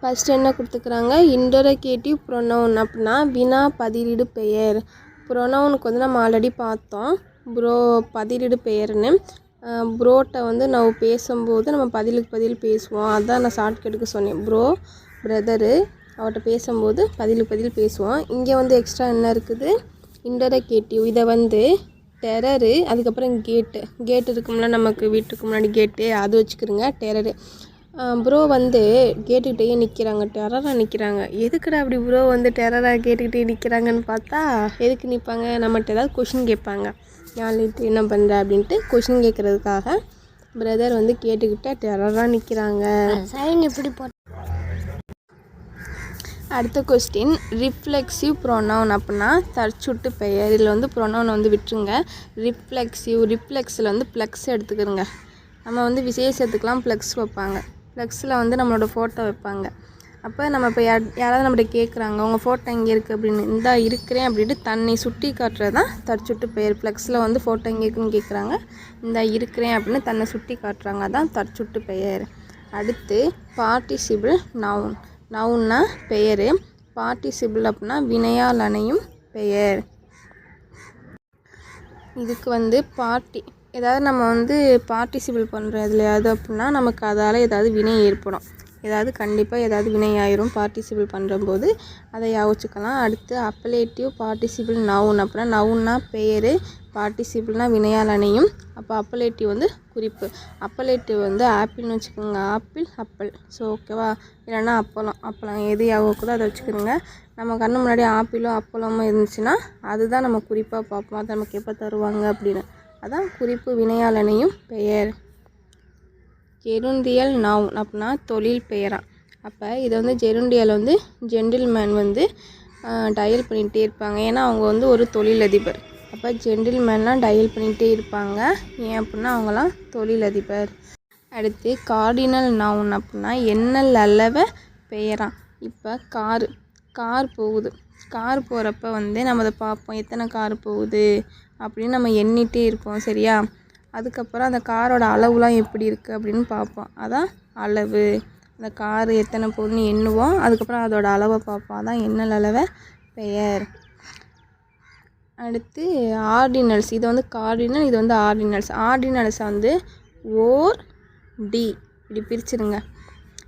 First என்ன கொடுத்துக்கிறாங்க? இன்டரகேட்டிவ் pronoun அப்படின்னா வினா பதிலீடு பெயர். ப்ரொனவுனுக்கு வந்து நம்ம ஆல்ரெடி பார்த்தோம். ப்ரோ பதிலீடு பெயர்னு. ப்ரோட்ட வந்து நம்ம பேசும்போது நம்ம பதிலுக்கு பதில் பேசுவோம். அதான் நான் ஷார்ட்கட்டுக்கு சொன்னேன். ப்ரோ பிரதரு அவர்கிட்ட பேசும்போது பதிலுக்கு பதில் பேசுவோம். இங்கே வந்து எக்ஸ்ட்ரா என்ன இருக்குது? இன்டரகேட்டிவ் இதை வந்து டெரரு அதுக்கப்புறம் கேட்டு கேட் இருக்கும்ல நமக்கு வீட்டுக்கு முன்னாடி கேட்டு அது வச்சுக்கிறோங்க டெரரு ப்ரோ வந்து கேட்டுக்கிட்டே நிற்கிறாங்க டெரராக நிற்கிறாங்க எதுக்குடா அப்படி ப்ரோ வந்து டெரராக கேட்டுக்கிட்டே நிற்கிறாங்கன்னு பார்த்தா எதுக்கு நிற்பாங்க நம்மகிட்ட ஏதாவது கொஷின் கேட்பாங்க. நாளைக்கு என்ன பண்ணுற அப்படின்ட்டு கொஷின் கேட்குறதுக்காக பிரதர் வந்து கேட்டுக்கிட்ட டெரராக நிற்கிறாங்க சைன் இப்படி போட்டு அடுத்த கொஸ்டின் ரிஃப்ளெக்சிவ் ப்ரொனவுன் அப்படின்னா தற்சுட்டு பெயர். இதில் வந்து ப்ரொனவுன் வந்து விட்டுருங்க. ரிஃப்ளெக்சிவ் ரிஃப்ளெக்ஸில் வந்து ப்ளக்ஸ் எடுத்துக்கிறோங்க நம்ம வந்து விசேஷத்துக்கெலாம் ப்ளக்ஸ் வைப்பாங்க. ஃப்ளெக்ஸில் வந்து நம்மளோட ஃபோட்டோ வைப்பாங்க. அப்போ நம்ம இப்போ யார் யாராவது நம்மகிட்ட கேட்குறாங்க உங்கள் ஃபோட்டோ எங்கே இருக்குது அப்படின்னு இந்தா இருக்கிறேன் அப்படின்ட்டு தன்னை சுட்டி காட்டுறது தான் தற்சுட்டு பெயர். ஃப்ளெக்ஸில் வந்து ஃபோட்டோ எங்கே இருக்குன்னு கேட்குறாங்க இந்தா இருக்கிறேன் அப்படின்னு தன்னை சுட்டி காட்டுறாங்க. அதான் தற்சுட்டு பெயர். அடுத்து பார்ட்டிசிபிள் நவுன் நவுன்னா பெயர். பார்ட்டிசிபிள் அப்படின்னா வினையால் அணையும் பெயர். இதுக்கு வந்து பார்ட்டி ஏதாவது நம்ம வந்து பார்ட்டிசிபேட் பண்ணுறோம் எதுலையாவது அப்படின்னா நமக்கு அதால் ஏதாவது வினை ஏற்படும். ஏதாவது கண்டிப்பாக ஏதாவது வினை ஆயிரும். பார்ட்டிசிபேட் பண்ணுறம்போது அதை யோசிச்சுக்கலாம். அடுத்து அப்பலேட்டிவ் பார்ட்டிசிபிள் நவுன் அப்படின்னா நவுன்னா பெயர் பார்ட்டிசிபிள்னா வினையால் அணையும். அப்போ அப்பலேட்டிவ் வந்து குறிப்பு. அப்பலேட்டிவ் வந்து ஆப்பிள்னு வச்சுக்கோங்க. ஆப்பிள் அப்பல் ஸோ ஓகேவா இல்லைன்னா அப்பளம். அப்பளம் எது யாவோக்குதோ அதை வச்சுக்கிறோங்க நம்ம கண்ணு முன்னாடி ஆப்பிளும் அப்பளமோ இருந்துச்சுன்னா அதுதான் நம்ம குறிப்பாக பார்ப்போம். அதை நமக்கு எப்போ தருவாங்க அப்படின்னு. அதான் குறிப்பு வினையாளனையும் பெயர். ஜெருண்டியல் நவுன் அப்படின்னா தொழில் பெயரா. அப்போ இதை வந்து ஜெருண்டியல் வந்து ஜென்டில்மேன் வந்து டயல் பண்ணிகிட்டே இருப்பாங்க. ஏன்னா அவங்க வந்து ஒரு தொழிலதிபர். அப்போ ஜென்டில்மேன்லாம் டயல் பண்ணிகிட்டே இருப்பாங்க. ஏன் அப்படின்னா அவங்களாம் தொழிலதிபர். அடுத்து கார்டினல் நவுன் அப்படின்னா எண்ணல் அளவை பெயரா. இப்போ காரு கார் போகுது. கார் போகிறப்ப வந்து நம்ம அதை பார்ப்போம் எத்தனை கார் போகுது? அப்படின்னு நம்ம எண்ணிகிட்டே இருப்போம் சரியா? அதுக்கப்புறம் அந்த காரோட அளவுலாம் எப்படி இருக்குது அப்படின்னு பார்ப்போம். அதான் அளவு. அந்த காரு எத்தனை போகுதுன்னு எண்ணுவோம். அதுக்கப்புறம் அதோடய அளவை பார்ப்போம். அதான் எண்ணல் அளவை பெயர். அடுத்து ஆர்டினல்ஸ். இது வந்து கார்டினல் இது வந்து ஆர்டினல்ஸ். ஆர்டினல்ஸை வந்து ஓர் டி. இப்படி பிரிச்சுருங்க.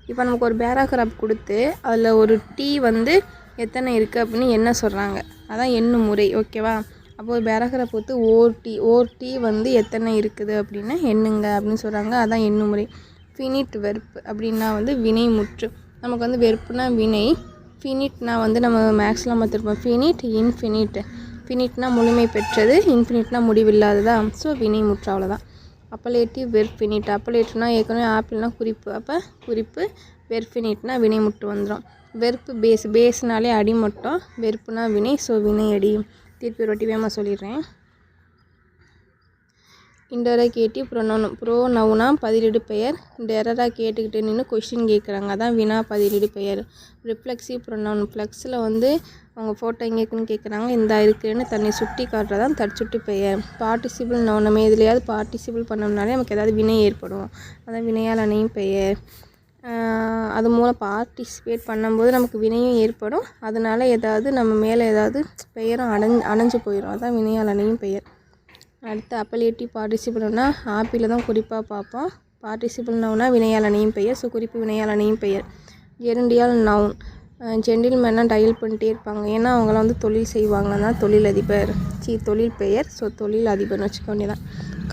இப்போ நமக்கு ஒரு பேராகிராஃப் கொடுத்து அதில் ஒரு டீ வந்து எத்தனை இருக்குது அப்படின்னு என்ன சொல்கிறாங்க அதான் எண்ணும் முறை ஓகேவா? அப்போ ஒரு பேராகிராஃப் பொறுத்து ஓர் டி ஓர் டி வந்து எத்தனை இருக்குது அப்படின்னா எண்ணுங்க அப்படின்னு சொல்கிறாங்க அதான் எண்ணும் முறை. ஃபினிட் வெறுப்பு அப்படின்னா வந்து வினை முற்று. நமக்கு வந்து வெறுப்புனா வினை ஃபினிட்னா வந்து நம்ம மேக்ஸில் பார்த்துருப்போம். ஃபினிட் இன்ஃபினிட் ஃபினிட்னா முழுமை பெற்றது இன்ஃபினிட்னா முடிவில்லாததா? ஸோ வினை முற்று அவ்வளோதான் அப்பலேட்டிவ் வெர்ஃபினிட் அப்பலேட்டிவ்னா ஏற்கனவே ஆப்பிள்னா குறிப்பு. அப்போ குறிப்பு வெர்ஃபினிட்னா வினை முற்று வந்துடும் வெறுப்பு பேஸ் பேஸ்னாலே அடி மட்டும். வெறுப்புனா வினை ஸோ வினை அடி. திருப்பி ரொட்டி வேகமாக சொல்லிடுறேன். இன்டரகேட்டிவ் ப்ரொனவுன் ப்ரோ நவுனா பதிலீடு பெயர். டெரராக கேட்டுக்கிட்டு நின்று கொஷின் கேட்குறாங்க. அதான் வினா பதிலீடு பெயர். ரிஃப்ளெக்சிவ் ப்ரொனவுன் ஃப்ளெக்ஸில் வந்து அவங்க ஃபோட்டோ எங்கே இருக்குன்னு கேட்குறாங்க. இந்த இருக்குன்னு தன்னை சுட்டி காட்டுறதான் தற்சுட்டி பெயர். பார்ட்டிசிபிள் நவுனமே நம்ம எதுலையாவது பார்ட்டிசிபிள் பண்ணோம்னாலே நமக்கு ஏதாவது வினை ஏற்படும். அதான் வினையாளனையும் அணையும் பெயர். அது மூலம் பார்ட்டிசிபேட் பண்ணும்போது நமக்கு வினையும் ஏற்படும். அதனால் ஏதாவது நம்ம மேலே ஏதாவது பெயரும் அடைஞ் அணைஞ்சு போயிடும் அதுதான் வினையால் அணையும் பெயர். அடுத்து அப்பலேட்டிவ் பார்ட்டிசிபிள்னா ஆப்பில் தான் குறிப்பாக பார்ப்போம். பார்ட்டிசிபிள்னவுனா வினையால் அணையும் பெயர். ஸோ குறிப்பு வினையால் அணையும் பெயர். ஜெரண்டியால் நவுன் ஜென்டில்மேனாக டயல் பண்ணிட்டே இருப்பாங்க. ஏன்னா அவங்களாம் வந்து தொழில் செய்வாங்கன்னா தொழிலதிபர். சி தொழில் பெயர். ஸோ தொழில் அதிபர்னு வச்சுக்க வேண்டியதான்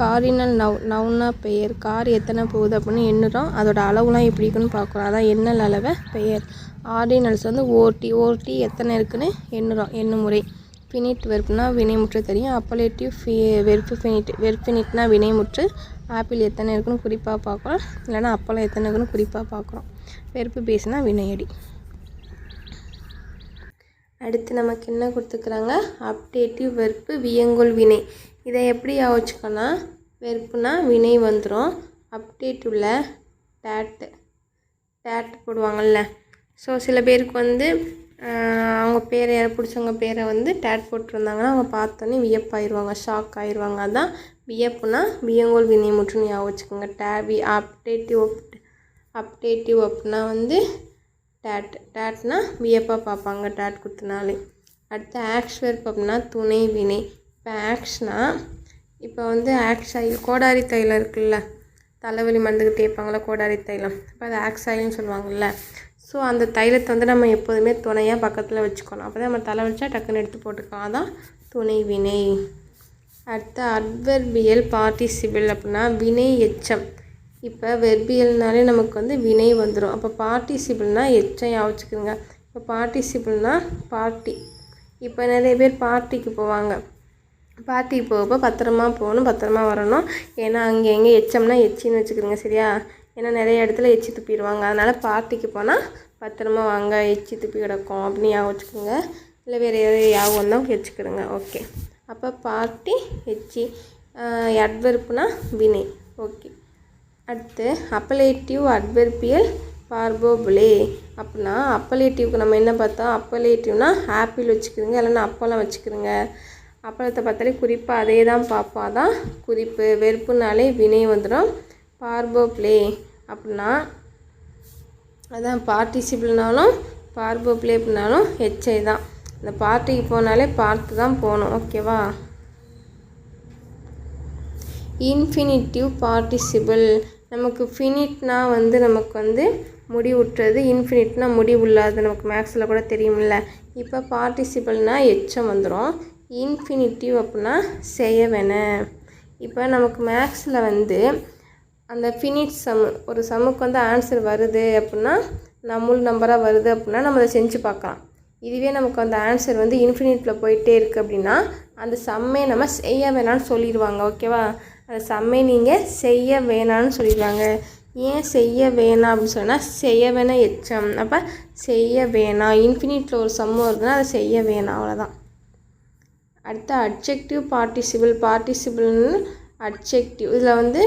காரினல் நவ் நவுனா பெயர் கார் எத்தனை போகுது அப்படின்னு எண்ணுறோம். அதோட அளவுலாம் எப்படி இருக்குன்னு பார்க்குறோம். அதான் எண்ணல் அளவை பெயர். ஆர்டினல்ஸ் வந்து ஓட்டி ஓட்டி எத்தனை இருக்குன்னு எண்ணுறோம். எண்ணும் முறை. ஃபினிட் வெறுப்புனா வினைமுற்று தெரியும். அப்பலேட்டிவ் ஃபி வெறுப்பு ஃபினிட் வெறுப்பினிட்னா வினைமுற்று. ஆப்பிள் எத்தனை இருக்குன்னு குறிப்பாக பார்க்குறோம். இல்லைனா அப்பளம் எத்தனை இருக்குன்னு குறிப்பாக பார்க்குறோம். வெறுப்பு பேசுனா வினையடி. அடுத்து நமக்கு என்ன கொடுத்துக்கிறாங்க அப்டேட்டிவ் வெறுப்பு வியங்கோல் வினை. இதை எப்படி யோசிச்சுக்கோன்னா வெறுப்புனா வினை வந்துடும் அப்டேட் உள்ள டேட்டு டேட் போடுவாங்கள்ல ஸோ சில பேருக்கு வந்து அவங்க பேரை யாரை பிடிச்சவங்க பேரை வந்து டேட் போட்டிருந்தாங்கன்னா அவங்க பார்த்தோன்னே வியப்பாயிடுவாங்க ஷாக் ஆயிடுவாங்க அதான் வியப்புனா வியங்கோல் வினை முற்றுன்னு ஞாபகம் வச்சுக்கோங்க. டேவி அப்டேட்டிவ் அப்டேட்டிவ் அப்படின்னா வந்து டேட் டேட்னா வியப்பாக பார்ப்பாங்க டேட் கொடுத்தனாலே அடுத்து ஆக்ஸ் வெர்ப் அப்படின்னா துணை வினை. இப்போ ஆக்ஸ்னா இப்போ வந்து ஆக்ஸ் ஆயில் கோடாரி தைலம் இருக்குல்ல தலைவலி மருந்துக்கு தேய்ப்பாங்களா கோடாரி தைலம். இப்போ அது ஆக்ஸ் ஆயில்னு சொல்லுவாங்கள்ல ஸோ அந்த தைலத்தை வந்து நம்ம எப்போதுமே துணையாக பக்கத்தில் வச்சுக்கணும். அப்போ தான் நம்ம தலை வலிச்சா டக்குன்னு எடுத்து போட்டுக்கலாம். அதான் துணை வினை. அடுத்து அட்வர்பியல் பார்ட்டிசிபிள் அப்படின்னா வினை எச்சம். இப்போ வெர்பியல்னாலே நமக்கு வந்து வினை வந்துடும் அப்போ பார்ட்டிசிபிள்னால் எச்சம் ஞாபகிச்சுக்குங்க இப்போ பார்ட்டிசிபிள்னால் பார்ட்டி இப்போ நிறைய பேர் பார்ட்டிக்கு போவாங்க. பார்ட்டிக்கு போகப்போ பத்திரமா போகணும் பத்திரமா வரணும். ஏன்னா அங்கே எங்கே எச்சம்னா எச்சின்னு வச்சுக்கிறோங்க சரியா? ஏன்னா நிறைய இடத்துல எச்சி துப்பிடுவாங்க. அதனால் பார்ட்டிக்கு போனால் பத்திரமா வாங்க எச்சி துப்பி கிடக்கும் அப்படின்னு ஞாபகம் வச்சுக்கோங்க. இல்லை வேறு எதாவது ஞாபகம் தான் வச்சுக்கிடுங்க. ஓகே. அப்போ பார்ட்டி எச்சி அட்வெர்ப்புனா வினை. ஓகே. அடுத்து அப்பலேட்டிவ் அட்வெர்பியல் பார்போபுலே. அப்படின்னா அப்பலேட்டிவ்க்கு நம்ம என்ன பார்த்தோம்? அப்பலேட்டிவ்னா ஆப்பிள் வச்சுக்கிறோங்க இல்லைன்னா அப்பளம் வச்சுக்கிறோங்க. அப்பளத்தை பார்த்தாலே குறிப்பாக அதே தான் பார்ப்போம் அதான் குறிப்பு வெறுப்புனாலே வினை வந்துடும் பார்போ பிளே. அப்படின்னா அதான் பார்ட்டிசிபிள்னாலும் பார்போ பிளே அப்படின்னாலும் ஹெச்ஐ தான். இந்த பார்ட்டிக்கு போனாலே பார்த்து தான் போகணும். ஓகேவா? Infinitive participle. நமக்கு ஃபினிட்னா வந்து நமக்கு வந்து முடிவுற்றது. இன்ஃபினிட்னா முடிவுள்ளாது நமக்கு மேக்ஸில் கூட தெரியும்ல. இப்போ பார்ட்டிசிபிள்னால் எச்சம் வந்துடும் இன்ஃபினிட்டிவ் அப்படின்னா செய்யவென இப்போ நமக்கு மேக்ஸில் வந்து அந்த ஃபினிட் சம் ஒரு சம்முக்கு வந்து ஆன்சர் வருது அப்படின்னா நம்முள் நம்பராக வருது அப்படின்னா நம்ம அதை செஞ்சு பார்க்கலாம். இதுவே நமக்கு அந்த ஆன்சர் வந்து இன்ஃபினிட்டில் போயிட்டே இருக்குது அப்படின்னா அந்த சம்மே நம்ம செய்ய வேணாம்னு சொல்லிடுவாங்க ஓகேவா அந்த சம்மே நீங்கள் செய்ய வேணாம்னு சொல்லிடுவாங்க. ஏன் செய்ய வேணாம் அப்படின்னு சொன்னால் செய்ய வேணாம் எச்சம். அப்போ செய்ய வேணாம். இன்ஃபினிட்டில் ஒரு சம்மு வருதுன்னா அதை செய்ய வேணாம் அவ்வளோதான் அடுத்து அட்ஜெக்டிவ் பார்ட்டிசிபிள் பார்ட்டிசிபிள்னு அட்ஜெக்டிவ் இதில் வந்து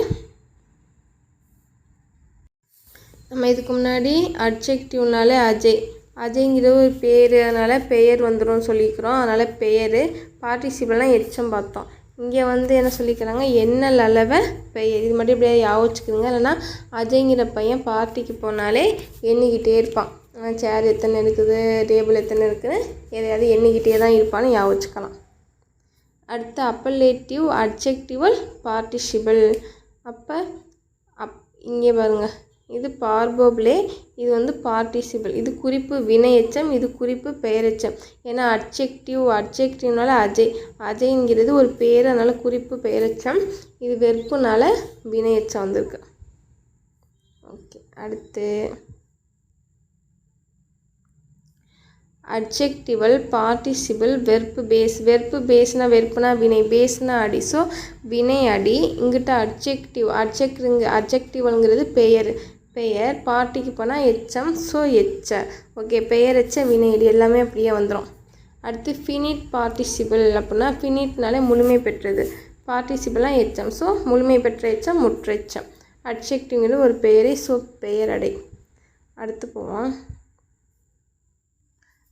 நம்ம இதுக்கு முன்னாடி அட்ஜெக்டிவ்னாலே அஜய். அஜய்ங்கிற ஒரு பேர் அதனால் பெயர் வந்துடும் சொல்லிக்கிறோம். அதனால் பெயர் பார்ட்டிசிபிள்னால் எச்சம் பார்த்தோம். இங்கே வந்து என்ன சொல்லிக்கிறாங்க? என்ன அளவை பெயர். இது மட்டும் இப்படியே ஞாபகம் இல்லைன்னா அஜய்ங்கிற பையன் பார்ட்டிக்கு போனாலே எண்ணிக்கிட்டே இருப்பான். சேர் எத்தனை இருக்குது? டேபிள் எத்தனை இருக்குதுன்னு எதையாவது எண்ணிக்கிட்டே தான் இருப்பான்னு ஞாபகம் வச்சுக்கலாம் அடுத்து அப்பலேட்டிவ் அட்ஜெக்டிவல் பார்ட்டிசிபிள் அப்போ அப் இங்கே பாருங்கள் இது பார்போப்ளே இது வந்து பார்ட்டிசிபிள் இது குறிப்பு வினையச்சம் இது குறிப்பு பெயரெச்சம். ஏன்னா அட்ஜெக்டிவ் அட்ஜெக்டிவ்னால அஜய். அஜய்ங்கிறது ஒரு பேர் அதனால் குறிப்பு பெயரெச்சம். இது வெறுப்புனால வினையச்சம் வந்திருக்கு. ஓகே அடுத்து adjectival participle verb base verb பேஸ்னா வெறுப்புனா வினை பேஸ்னா அடி. ஸோ வினை அடி இங்கிட்ட அட்ஜெக்டிவ் அட்ஜெக்டிங் அட்ஜெக்டிவல்ங்கிறது பெயர். பெயர் பார்ட்டிக்கு போனால் எச்சம் ஸோ எச்ச. ஓகே பெயர் எச்ச வினை அடி எல்லாமே அப்படியே வந்துடும் அடுத்து ஃபினிட் பார்ட்டிசிபிள் அப்படின்னா ஃபினிட்னாலே முழுமை பெற்றது. பார்ட்டிசிபிளாக எச்சம். ஸோ முழுமை பெற்ற எச்சம் முற்றெச்சம் அட்ஜெக்டிவ்ங்கிறது ஒரு பெயரை ஸோ பெயரடை அடுத்து போவோம்.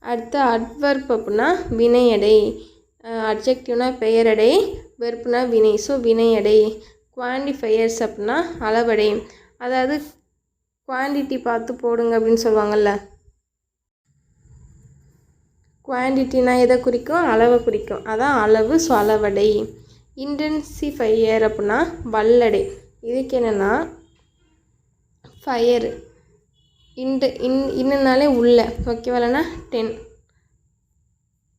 அடுத்து அட்வர்ப் அப்படின்னா வினையடை. அட்ஜெக்டிவ்னா பெயரடை வெறுப்புனா வினை. ஸோ வினையடை. குவான்டிஃபையர்ஸ் அப்படின்னா அளவடை. அதாவது குவான்டிட்டி பார்த்து போடுங்க அப்படின்னு சொல்லுவாங்கள்ல குவான்டிட்டினா எதை குறிக்கும்? அளவை குறிக்கும். அதான் அளவு ஸோ அளவடை. இன்டென்சிஃபையர் அப்படின்னா வல்லடை. இதுக்கு என்னென்னா ஃபயர் இன்ட்டு இன் இன்னனாலே உள்ள. ஓகேவாலண்ணா டென்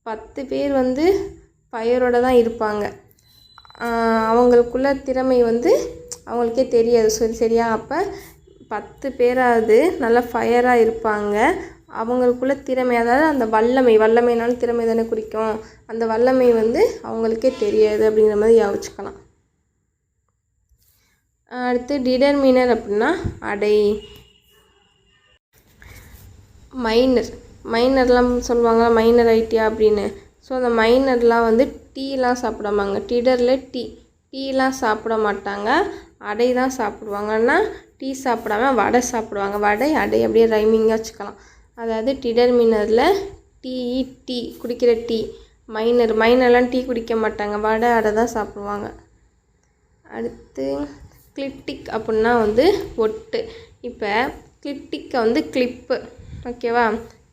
பத்து பேர் வந்து ஃபயரோட தான் இருப்பாங்க. அவங்களுக்குள்ள திறமை வந்து அவங்களுக்கே தெரியாது. சரி சரியா? அப்போ பத்து பேராவது நல்லா ஃபயராக இருப்பாங்க. அவங்களுக்குள்ள திறமை அதாவது அந்த வல்லமை வல்லமைனாலும் திறமை தானே குறிக்கும். அந்த வல்லமை வந்து அவங்களுக்கே தெரியாது அப்படிங்கிற மாதிரி யோசிச்சுக்கலாம். அடுத்து டிடர்மினர் அப்படின்னா அடை. மைனர் மைனர்லாம் சொல்லுவாங்க மைனர் ஐட்டியா அப்படின்னு. ஸோ அந்த மைனர்லாம் வந்து டீலாம் சாப்பிடாமாங்க. டிடரில் டீ டீலாம் சாப்பிட மாட்டாங்க. அடை தான் சாப்பிடுவாங்கன்னா டீ சாப்பிடாம வடை சாப்பிடுவாங்க. வடை அடை அப்படியே ரைமிங்காக வச்சுக்கலாம். அதாவது டிடர் மீனரில் டீ டீ குடிக்கிற டீ மைனர் மைனர்லாம் டீ குடிக்க மாட்டாங்க. வடை அடை தான் சாப்பிடுவாங்க. அடுத்து கிளிட்டிக் அப்படின்னா வந்து ஒட்டு. இப்போ கிளிட்டிக்கை வந்து கிளிப்பு ஓகேவா?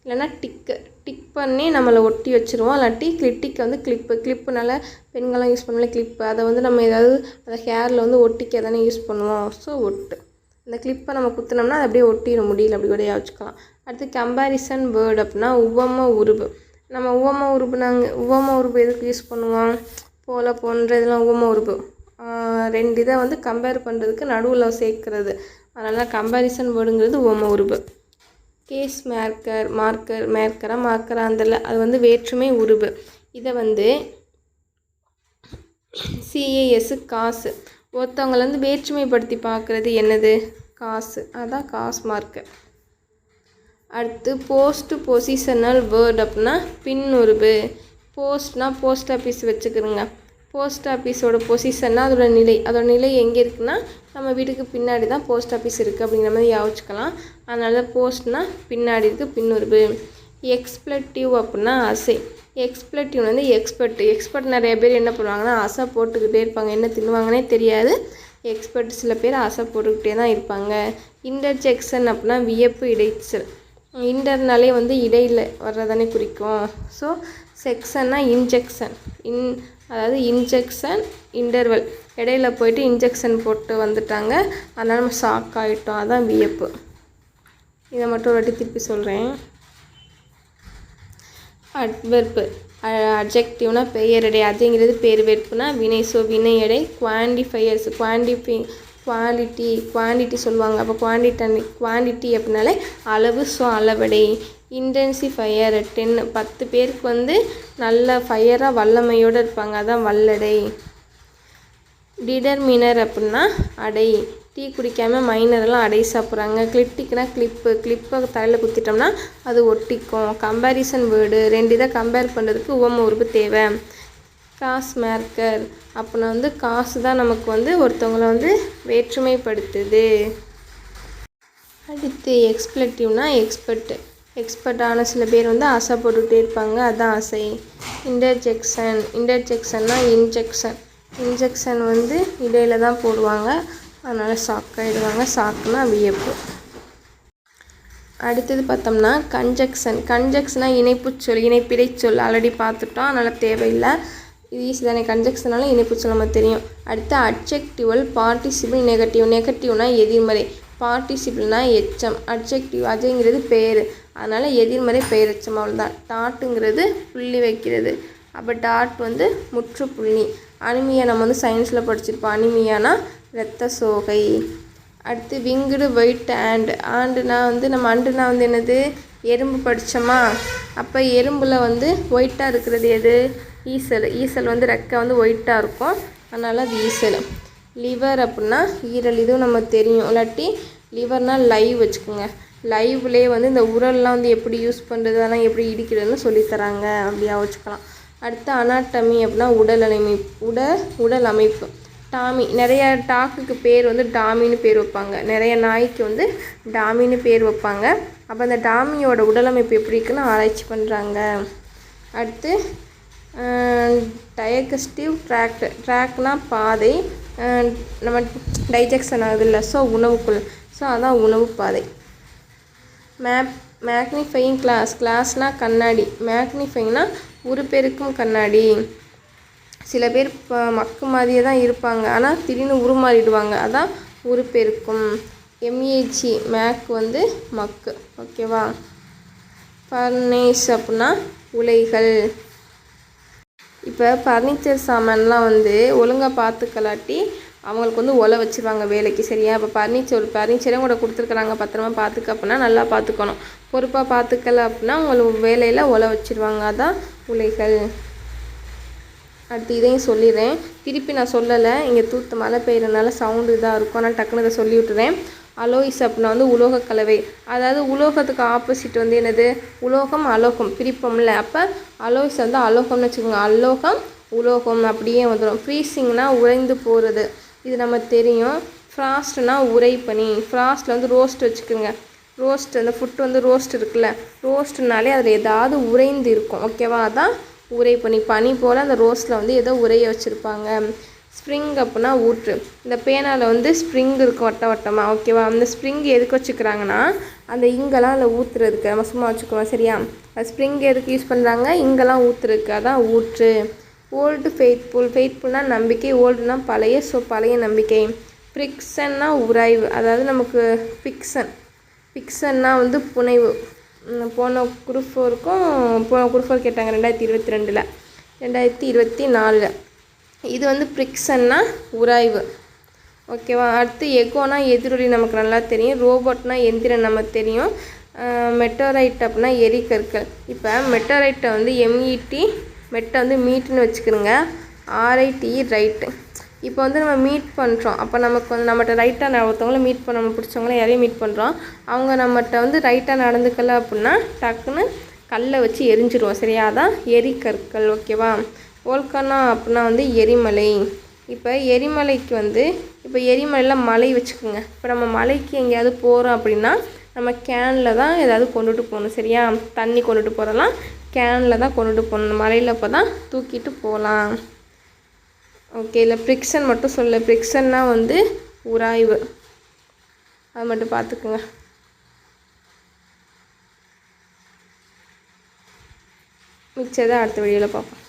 இல்லைன்னா டிக்கு. டிக் பண்ணி நம்மளை ஒட்டி வச்சுருவோம். இல்லாட்டி கிளிட்டிக்கு வந்து கிளிப்பு கிளிப்புனால பெண்கள்லாம் யூஸ் பண்ணல கிளிப்பு அதை வந்து நம்ம ஏதாவது அதை ஹேரில் வந்து ஒட்டிக்க தானே யூஸ் பண்ணுவோம். ஸோ ஒட்டு. இந்த கிளிப்பை நம்ம குத்துனோம்னா அது அப்படியே ஒட்டிட முடியல. அப்படி கூட வச்சுக்கலாம் அடுத்து கம்பேரிசன் வேர்டு அப்படின்னா உவம உருவு நம்ம உவம உருவு நாங்கள் உவம உருவு எதுக்கு யூஸ் பண்ணுவோம்? போல போன்ற இதெல்லாம் உவம உருவு ரெண்டு இதை வந்து கம்பேர் பண்ணுறதுக்கு நடுவில் சேர்க்குறது. அதனால் கம்பேரிசன் வேர்டுங்கிறது உவம உருவு கேஸ் மார்க்கர் மார்க்கர் மேர்க்கரா மார்க்கராக அந்தல அது வந்து வேற்றுமை உருவு இதை வந்து சிஏஎஸ்ஸு காசு. ஒருத்தவங்களை வந்து வேற்றுமைப்படுத்தி பார்க்குறது என்னது? காசு. அதான் காசு மார்க்கு. அடுத்து போஸ்ட் பொசிஷனல் வேர்ட் அப்படின்னா பின்னுருவு போஸ்ட்னா போஸ்ட் ஆஃபீஸ் வச்சுக்கிறோங்க போஸ்ட் ஆஃபீஸோட பொசிஷன்னா அதோட நிலை. அதோட நிலை எங்கே இருக்குன்னா நம்ம வீட்டுக்கு பின்னாடி தான் போஸ்ட் ஆஃபீஸ் இருக்குது அப்படிங்கிற மாதிரி யோசிச்சுக்கலாம். அதனால போஸ்ட்னா பின்னாடி இருக்குது பின்னுருவு எக்ஸ்பிளட்டிவ் அப்படின்னா அசை எக்ஸ்பிளட்டிவ் வந்து எக்ஸ்பர்ட் எக்ஸ்பர்ட் நிறைய பேர் என்ன பண்ணுவாங்கன்னா அசை போட்டுக்கிட்டே இருப்பாங்க. என்ன தின்னுவாங்கன்னே தெரியாது. எக்ஸ்பர்ட் சில பேர் அசை போட்டுக்கிட்டே தான் இருப்பாங்க. இன்டர்ஜெக்ஷன் அப்படின்னா வியப்பு இடைச்சல். இன்டர்னாலே வந்து இடையில் வர்றதானே குறிக்கும். ஸோ செக்ஷன்னா இன்ஜெக்ஷன் இன் அதாவது இன்ஜெக்ஷன் இன்டர்வல் இடையில போயிட்டு இன்ஜெக்ஷன் போட்டு வந்துட்டாங்க. அதனால் நம்ம ஷாக் ஆகிட்டோம் அதான் வியப்பு. இதை மட்டும் ஒரு வாட்டி திருப்பி சொல்கிறேன் அட்வெர்ப்பு அட்ஜெக்டிவ்னா பெயரடை. அதுங்கிறது பேர் வெறுப்புனா வினை. ஸோ வினை எடை குவான்டிஃபையர்ஸ் குவான்டிஃபை குவாலிட்டி குவான்டிட்டி சொல்லுவாங்க. அப்போ குவான்டிட்டி குவான்டிட்டி அப்படின்னாலே அளவு ஸோ அளவடை. இன்டென்சிஃபையர் டென் பத்து பேருக்கு வந்து நல்ல ஃபயராக வல்லமையோடு இருப்பாங்க. அதான் வல்லடை. டிடர்மினர் அப்படின்னா அடை. டீ குடிக்காமல் மைனரெல்லாம் அடை சாப்பிட்றாங்க. கிளிப்டிக்னா கிளிப்பு கிளிப்பை தலையில் குத்திட்டோம்னா அது ஒட்டிக்கும். கம்பேரிசன் வேர்டு ரெண்டு இதை கம்பேர் பண்ணுறதுக்கு உவம உறுப்பு தேவை. காசு மார்க்கர் அப்படின்னா வந்து காசு தான் நமக்கு வந்து ஒருத்தவங்களை வந்து வேற்றுமைப்படுத்துது. அடுத்து எக்ஸ்பிளட்டிவ்னா எக்ஸ்பர்ட் எக்ஸ்பர்ட்டான சில பேர் வந்து ஆசை போட்டுக்கிட்டே இருப்பாங்க. அதுதான் ஆசை. இன்டர்ஜெக்ஷன் இன்டர்ஜெக்ஷன்னா இன்ஜெக்ஷன் இன்ஜெக்ஷன் வந்து இடையில தான் போடுவாங்க. அதனால் சாக்காயிடுவாங்க சாக்குனா வியப்பு. அடுத்தது பார்த்தோம்னா கன்ஜெக்ஷன் கன்ஜெக்ஷனாக இணைப்பு சொல் இணைப்பிடை சொல். ஆல்ரெடி பார்த்துட்டோம். அதனால் தேவையில்லை. இது ஈஸி தானே. கன்ஜெக்ஷனால இணைப்புச்சல் நம்ம தெரியும். அடுத்து அட்ஜெக்டிவல் பார்ட்டிசிபிள் நெகட்டிவ் நெகட்டிவ்னா எதிர்மறை. பார்ட்டிசிபிள்னா எச்சம். அட்ஜெக்டிவ் அஜய்ங்கிறது பெயர் அதனால் எதிர்மறை பெயரெச்சம் அவ்வளோதான் டாட்டுங்கிறது புள்ளி வைக்கிறது. அப்போ டாட் வந்து முற்றுப்புள்ளி. அனிமியா நம்ம வந்து சயின்ஸில் படிச்சிருப்போம். அனிமியானா இரத்த சோகை. அடுத்து விங்குடு ஒயிட் ஆண்டு ஆண்டுனா வந்து நம்ம அண்டுனா வந்து என்னது? எறும்பு படித்தோமா அப்போ எறும்பில் வந்து ஒயிட்டாக இருக்கிறது எது? ஈசல் ஈசல் வந்து ரெக்கை வந்து ஒயிட்டாக இருக்கும். அதனால் அது ஈசல். லிவர் அப்படின்னா ஈரல். இதுவும் நம்ம தெரியும். இல்லாட்டி லிவர்னால் லைவ் வச்சுக்கோங்க. லைவ்லேயே வந்து இந்த உரல்லாம் வந்து எப்படி யூஸ் பண்ணுறது அதெல்லாம் எப்படி இடிக்கிறதுன்னு சொல்லித்தராங்க. அப்படியா வச்சுக்கலாம். அடுத்து அனாட்டமி அப்படின்னா உடல் அமைப்பு உட உடல் அமைப்பு. டாமி நிறைய டாக்குக்கு பேர் வந்து டாமின்னு பேர் வைப்பாங்க. நிறைய நாய்க்கு வந்து டாமின்னு பேர் வைப்பாங்க. அப்போ அந்த டாமியோட உடலமைப்பு எப்படி இருக்குன்னு ஆராய்ச்சி பண்ணுறாங்க அடுத்து டயகஸ்டிவ் ட்ராக்ட் ட்ராக்னால் பாதை. நம்ம டைஜெக்ஷன் ஆகுதுல்ல ஸோ உணவுக்குள். ஸோ அதான் உணவு பாதை. மேப் மேக்னிஃபையிங் கிளாஸ் கிளாஸ்னால் கண்ணாடி. மேக்னிஃபைங்னா உருப்பெருக்கும் கண்ணாடி. சில பேர் இப்போ மக்கு மாதிரியே தான் இருப்பாங்க. ஆனால் திடீர்னு உருமாறிடுவாங்க. அதான் உருப்பெருக்கும் எம்ஏஜி மேக் வந்து மக்கு. ஓகேவா ஃபர்னேஸ் அப்படின்னா உலைகள். இப்போ ஃபர்னிச்சர் சாமான்லாம் வந்து ஒழுங்காக பார்த்துக்கலாட்டி அவங்களுக்கு வந்து ஒலை வச்சிருவாங்க வேலைக்கு சரியா? இப்போ ஃபர்னிச்சர் பர்னிச்சரும் கூட கொடுத்துருக்குறாங்க. பத்திரமா பார்த்துக்க அப்படின்னா நல்லா பார்த்துக்கணும். பொறுப்பாக பார்த்துக்கல அப்படின்னா உங்களுக்கு வேலையில் ஒலை வச்சிருவாங்க. அதான் உலைகள். அடுத்து இதையும் சொல்லிடுறேன். திருப்பி நான் சொல்லலை. இங்கே தூத்து மழை பெய்யறதுனால சவுண்டு இதாக இருக்கும். ஆனால் டக்குனு இதை சொல்லி விட்டுறேன். அலோயிஸ் அப்படின்னா வந்து உலோக கலவை அதாவது உலோகத்துக்கு ஆப்போசிட் வந்து என்னது? உலோகம் அலோகம். பிரிப்போம்ல. அப்போ அலோயிஸ் வந்து அலோகம்னு வச்சுக்கோங்க. அலோகம் உலோகம் அப்படியே வந்துடும் ஃப்ரீசிங்னா உறைந்து போகிறது இது நம்ம தெரியும். ஃப்ராஸ்ட்னா உறைபனி ஃப்ராஸ்ட்டில் வந்து ரோஸ்ட் வச்சுக்கோங்க. ரோஸ்ட் அந்த ஃபுட் வந்து ரோஸ்ட் இருக்குல்ல. ரோஸ்ட்னாலே அதில் ஏதாவது உறைந்து இருக்கும். ஓகேவா அதான் உரை பனி. பனி போல் அந்த ரோஸ்ட்டில் வந்து ஏதோ உரைய வச்சுருப்பாங்க. ஸ்ப்ரிங் அப்படின்னா ஊற்று. இந்த பேனாவில் வந்து ஸ்ப்ரிங் இருக்கும் வட்ட வட்டமாக ஓகேவா அந்த ஸ்ப்ரிங் எதுக்கு வச்சுக்கிறாங்கன்னா அந்த இங்கெல்லாம் அதில் ஊற்றுறதுக்கு நம்ம சும்மா வச்சுக்குவோம் சரியா? ஸ்ப்ரிங் எதுக்கு யூஸ் பண்ணுறாங்க இங்கெல்லாம் ஊற்றுருக்கு அதான் ஊற்று. ஓல்டு ஃபெய்த்ஃபுல் ஃபெய்த்ஃபுல்னா நம்பிக்கை. ஓல்டுனா பழைய. ஸோ பழைய நம்பிக்கை. ஃப்ரிக்ஷன்னா உராய்வு. அதாவது நமக்கு ஃபிக்ஷன் ஃபிக்ஷன்னா வந்து புனைவு. போன குரூப் ஃபோருக்கும் போன குரூப் ஃபோர் கேட்டாங்க ரெண்டாயிரத்தி இருபத்தி ரெண்டில். ரெண்டாயிரத்தி இருபத்தி நாலில். இது வந்து ஃப்ரிக்ஷன்னா உராய்வு. ஓகேவா அடுத்து எகோனா எதிரொலி நமக்கு நல்லா தெரியும். ரோபோட்னா எந்திரன் நமக்கு தெரியும். மெட்டோரைட் அப்படின்னா எரிகற்கள் இப்போ மெட்டோரைட்டை வந்து எம்இடி மெட்டை வந்து மீட்டுன்னு வச்சுக்கிறோங்க ஆர்ஐடி ரைட்டு இப்போ வந்து நம்ம மீட் பண்ணுறோம் அப்போ நமக்கு வந்து நம்மகிட்ட ரைட்டாக ஒருத்தவங்கள மீட் பண்ண நம்ம பிடிச்சவங்கள யாரையும் மீட் பண்ணுறோம் அவங்க நம்மகிட்ட வந்து ரைட்டாக நடந்துக்கல அப்படின்னா டக்குன்னு கல்லை வச்சு எரிஞ்சிருவோம். சரியா? அதான் எரிக்கற்கள் ஓகேவா ஓல்கானா அப்படின்னா வந்து எரிமலை. இப்போ எரிமலைக்கு வந்து இப்போ எரிமலையில் மலை வச்சுக்கோங்க. இப்போ நம்ம மலைக்கு எங்கேயாவது போகிறோம் அப்படின்னா நம்ம கேனில் தான் ஏதாவது கொண்டுட்டு போகணும் சரியா? தண்ணி கொண்டுட்டு போகிறலாம் கேனில் தான் கொண்டுட்டு போகணும். மலையில் அப்போ தான் தூக்கிட்டு போகலாம். ஓகே இல்லை ப்ரிக்ஷன் மட்டும் சொல்ல. பிரிக்ஷன்னா வந்து உராய்வு. அது மட்டும் பார்த்துக்குங்க. மிச்சதை அடுத்த வீடியோவில் பார்ப்போம்.